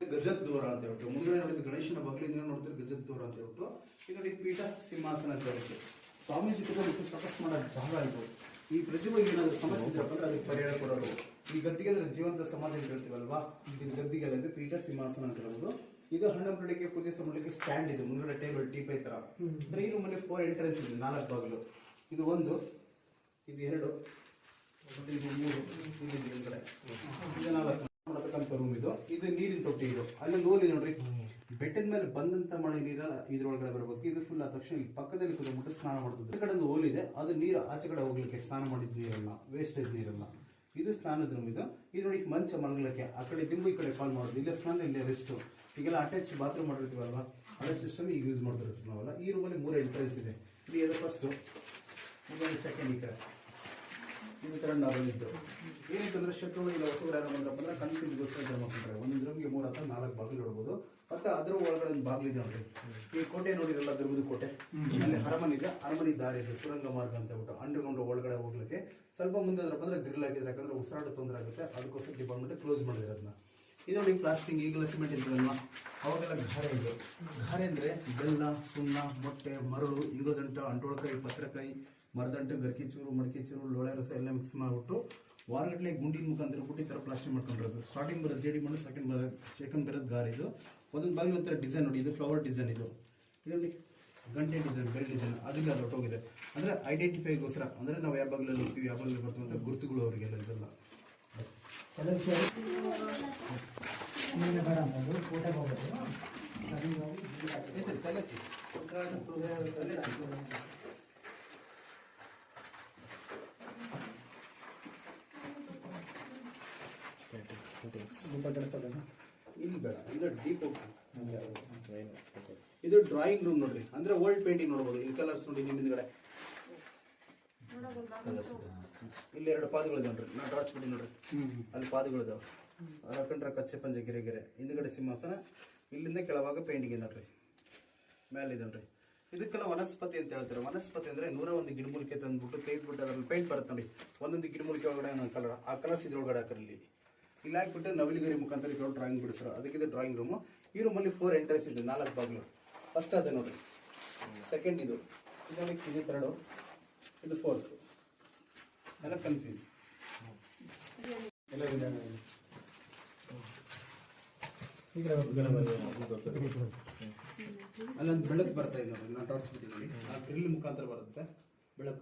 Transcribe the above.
ಗಜದ್ ದೋರ ಅಂತ ಹೇಳ್ಬಿಟ್ಟು, ಮುಂದೆ ನೋಡಿದ ಗಣೇಶನ ಬಗಲಿಂದ ನೋಡ್ತಾರೆ ಗಜದ್ ದೋರ ಅಂತ ಹೇಳ್ಬಿಟ್ಟು ಈ ನೋಡಿ ಪೀಠ ಸಿಂಹಾಸನ ಚರ್ಚೆ ಸ್ವಾಮೀಜಿ ಕೂಡ ತಪಸ್ ಮಾಡೋ ಜಾಗ ಇದು. ಈ ಪ್ರತಿಭೆಗೆ ಏನಾದ್ರು ಸಮಸ್ಯೆ ಇದೆ ಅಂದ್ರೆ ಅದಕ್ಕೆ ಪರಿಹಾರ ಕೊಡೋದು ಈ ಗದ್ದಿಗೆ ಜೀವಂತ ಸಮಾಜ ಅಂತ ಹೇಳ್ತೀವಲ್ವಾ? ಇದು ಗದ್ದಿಗೆ ಅಂದ್ರೆ ಪೀಠ ಸಿಂಹಾಸನ ಅಂತ ಹೇಳ್ಬೋದು. ಇದು ಹಣ್ಣು ಬಿಡಲಿಕ್ಕೆ ಪೂಜೆ ಮಾಡಲಿಕ್ಕೆ ಸ್ಟ್ಯಾಂಡ್ ಇದೆ. ಮುಂದ್ಗಡೆ ಟೇಬಲ್ ಟೀಪೈ ತರ. ಈ ರೂಮಲ್ಲಿ ಫೋರ್ ಎಂಟ್ರೆನ್ಸ್ ಇದೆ, ನಾಲ್ಕು ಬಾಗಿಲು. ಇದು ಒಂದು, ಇದು ಎರಡು, ಇದು ಮೂರು ಇದು ಇದೆ ಹಿಂದ್ಗಡೆ ಇದು ನಾಲ್ಕು ಮಾಡತಕ್ಕಂಥ ರೂಮ್ ಇದು ಇದು ನೀರಿನ ತೊಟ್ಟಿ ಇದು ಅಲ್ಲಿ ನೋಲಿ ನೋಡ್ರಿ. ಬೆಟ್ಟದ ಮೇಲೆ ಬಂದಂತ ಮಳೆ ನೀರ ಇದ್ರೊಳಗಡೆ ಬರಬೇಕು. ಇದು ಫುಲ್ ಆದ ತಕ್ಷಣ ಇಲ್ಲಿ ಪಕ್ಕದಲ್ಲಿ ಕುತ್ಕೊಂಡ್ಬಿಟ್ಟು ಸ್ನಾನ ಮಾಡ್ತದೆ ಈ ಕಡೆ ಒಂದು ಹೋಲಿದೆ ಇದೆ ಅದು ನೀರು ಆಚೆ ಕಡೆ ಹೋಗ್ಲಿಕ್ಕೆ ಸ್ನಾನ ಮಾಡಿದ ನೀರಲ್ಲ ವೇಸ್ಟೇಜ್ ನೀರಲ್ಲ. ಇದು ಸ್ನಾನದ ರೂಮ್ ಇದು. ಇದು ನೋಡಿ ಮಂಚ ಮಲಗಲಿಕ್ಕೆ ಆ ಕಡೆ ದಿಂಬು ಈ ಕಡೆ ಕಾಲ್ ಮಾಡೋದು. ಇಲ್ಲೇ ಸ್ನಾನ, ಇಲ್ಲೇ ರೆಸ್ಟ್ ಈಗೆಲ್ಲ ಅಟ್ಯಾಚ್ ಬಾತ್ರೂಮ್ ಮಾಡಿರ್ತೀವಲ್ವ? ಅದೇ ಸಿಸ್ಟಮ್ ಈಗ ಯೂಸ್ ಮಾಡ್ತಾರೆ ನಾವೆಲ್ಲ. ಈ ರೂಮಲ್ಲಿ ಮೂರು ಎಂಟ್ರೆನ್ಸ್ ಇದೆ. ಅದು ಫಸ್ಟು ಸೆಕೆಂಡ್ ಈ ಕಡೆ. ಇದು ಬಂದಿದ್ದರು ಬಂದಿದ್ದು ಏನಂತಂದ್ರೆ ಶತ್ರುಗಳು ಇಲ್ಲ ಹೊಸಬ್ರು ಯಾರು ಬಂದ್ರಪ್ಪ ಅಂದ್ರೆ ಕನ್ಫ್ಯೂಸ್ಗೋಸ್ಕರ ಜನ ಮಾಡ್ತಾರೆ ಒಂದು ರೂಮ್ಗೆ ಮೂರು ಅಥವಾ ನಾಲ್ಕು ಬಾಗಿಲು ನೋಡ್ಬೋದು ಮತ್ತೆ ಅದ್ರ ಒಳಗಡೆ ಒಂದು ಬಾಗಿಲು ಇದೆ ನೋಡ್ರಿ. ಈ ಕೋಟೆ ನೋಡಿರಲ್ಲ, ದುರ್ಗದ ಕೋಟೆ? ಅಲ್ಲಿ ಅರಮನೆ ಇದೆ. ಅರಮನೆ ದಾರಿ ಇದೆ, ಸುರಂಗ ಮಾರ್ಗ ಅಂತ ಹೇಳ್ಬಿಟ್ಟು ಅಂಡರ್ಗ್ರೌಂಡ್ ಒಳಗಡೆ ಹೋಗ್ಲಿಕ್ಕೆ. ಸ್ವಲ್ಪ ಮುಂದೆ ಅದ್ರಪ್ಪ ಅಂದ್ರೆ ಗ್ರಿಲ್ ಆಗಿದೆ ಯಾಕಂದ್ರೆ ಉಸಿರಾಟ ತೊಂದರೆ ಆಗುತ್ತೆ. ಅದಕ್ಕೋಸ್ಕರ ಡಿಪಾರ್ಟ್ಮೆಂಟ್ ಕ್ಲೋಸ್ ಮಾಡಿದ್ರೆ ಅದನ್ನ ಇದು ನೋಡಿ ಪ್ಲಾಸ್ಟಿಂಗ್ ಈಗಲ ಸಿಮೆಂಟ್ ಇರ್ತದಲ್ವಾ ಅವಾಗೆಲ್ಲ ಘಾರೆ ಇದು. ಘಾರೆ ಅಂದ್ರೆ ಬೆಲ್ಲ, ಸುಣ್ಣ, ಮೊಟ್ಟೆ, ಮರಳು, ಇಂಗೋದಂಟ, ಅಂಟೋಳಕಾಯಿ, ಪತ್ರಕಾಯಿ ಮರದಂಟು ಗರ್ಕಿ ಚೂರು ಮಡಕೆ ಚೂರು ಲೋಳೆ ರಸ ಎಲ್ಲ ಮಿಕ್ಸ್ ಮಾಡಿಬಿಟ್ಟು ವಾರಗಟ್ಟಲೆ ಗುಂಡಿನ ಮುಖಾಂತರ ಬಿಟ್ಟು ಈ ಥರ ಪ್ಲಾಸ್ಟಿಕ್ ಮಾಡ್ಕೊಂಡಿರೋದು. ಸ್ಟಾರ್ಟಿಂಗ್ ಬರೋದು ಜೇಡಿ ಮಣ್ಣು ಸೆಕೆಂಡ್ ಬರೋದು ಸೆಕೆಂಡ್ ಬರೋದು ಗಾರ್ ಇದು. ಒಂದೊಂದು ಬಾಗಿಲು ಒಂಥರ ಡಿಸೈನ್ ನೋಡಿ ಇದು ಫ್ಲವರ್ ಡಿಸೈನ್ ಇದು. ಇದು ಗಂಟೆ ಡಿಸೈನ್ ಬೆಲ್ ಡಿಸೈನ್ ಅದಕ್ಕೆ ಅದು ಹೊಟ್ಟೋಗಿದೆ ಅಂದರೆ ಐಡೆಂಟಿಫೈಗೋಸ್ಕರ ಅಂದರೆ ನಾವು ಯಾವ ಬಾಗಿಲಲ್ಲಿ ಹೋಗ್ತೀವಿ ಯಾವ ಬಾಗಿಲಲ್ಲಿ ಬರ್ತೀವಿ ಅಂತ ಗುರುತುಗಳು ಅವರಿಗೆಲ್ಲ ಇದೆಲ್ಲ ಐತೆ, ಇಲ್ಲಿ ಬೇಡ ಇಲ್ಲ ಡೀಪ್ ಇದು ಡ್ರಾಯಿಂಗ್ ರೂಮ್ ನೋಡ್ರಿ, ಅಂದ್ರೆ ಓಲ್ಡ್ ಪೇಂಟಿಂಗ್ ನೋಡ್ಬೋದು, ಇಲ್ಲಿ ಕಲರ್ಸ್ ನೋಡಿ ನಿಮ್ಮ ಹಿಂದ್ಗಡೆ. ಇಲ್ಲಿ ಎರಡು ಪಾದಗಳು ಇದಾವೆ ನೋಡ್ರಿ, ನಾ ಟಾರ್ಚ್ ಬಿಡಿ ನೋಡ್ರಿ. ಅಲ್ಲಿ ಪಾದಗಳು ಇದಾವೆ. ಹಾಕೊಂಡ್ರೆ ಕಚ್ಚೆ ಪಂಜೆ ಗೆರೆ ಹಿಂದ್ಗಡೆ ಸಿಂಹಾಸನ, ಇಲ್ಲಿಂದ ಕೆಳವಾಗ ಪೇಂಟಿಂಗ್ ಇದೆ ನೋಡ್ರಿ. ಮೇಲೆ ಇದೆ ನೋಡ್ರಿ. ಇದಕ್ಕೆಲ್ಲ ವನಸ್ಪತಿ ಅಂತ ಹೇಳ್ತಾರೆ. ವನಸ್ಪತಿ ಅಂದ್ರೆ ನೂರ ಒಂದು ಗಿಡಮೂಲಿಕೆ ತಂದ್ಬಿಟ್ಟು ತೆಗೆದ್ಬಿಟ್ಟು ಅದ್ರಲ್ಲಿ ಪೇಂಟ್ ಬರುತ್ತೆ ನೋಡಿ ಒಂದೊಂದು ಗಿಡಮೂಲಿಕೆ ಒಳಗಡೆ ಕಲರ್, ಆ ಕಲರ್ಸ್ ಇದ್ರೊಳಗಡೆ ಹಾಕರಲ್ಲಿ ಇಲ್ಲಿ ಹಾಕ್ಬಿಟ್ಟು ನವಿಲಿಗರಿ ಮುಖಾಂತರ ಇದ್ರೊಳಗೆ ಡ್ರಾಯಿಂಗ್ ಬಿಡಿಸ್ರು. ಅದಕ್ಕಿದೆ ಡ್ರಾಯಿಂಗ್ ರೂಮು ಈ ರೂಮಲ್ಲಿ ಫೋರ್ ಎಂಟ್ರೆನ್ಸ್ ಇದೆ, ನಾಲ್ಕು ಬಾಗಿಲು. ಫಸ್ಟ್ ಅದೇ ನೋಡಿ ಸೆಕೆಂಡ್ ಇದು. ಇದು ಇದು ಇದು ಫೋರ್ತ್ ಎಲ್ಲ ಕನ್ಫ್ಯೂಸ್ ಎಲ್ಲ. ಅಲ್ಲೊಂದು ಬೆಳಕು ಬರ್ತಾ ಇದೆ ನೋಡಿ ನಾನು ಟಾರ್ಚ್ ಬಿಟ್ಟಿದ್ದೀನಿ. ಆ ಗ್ರಿಲ್ ಮುಖಾಂತರ ಬರುತ್ತೆ.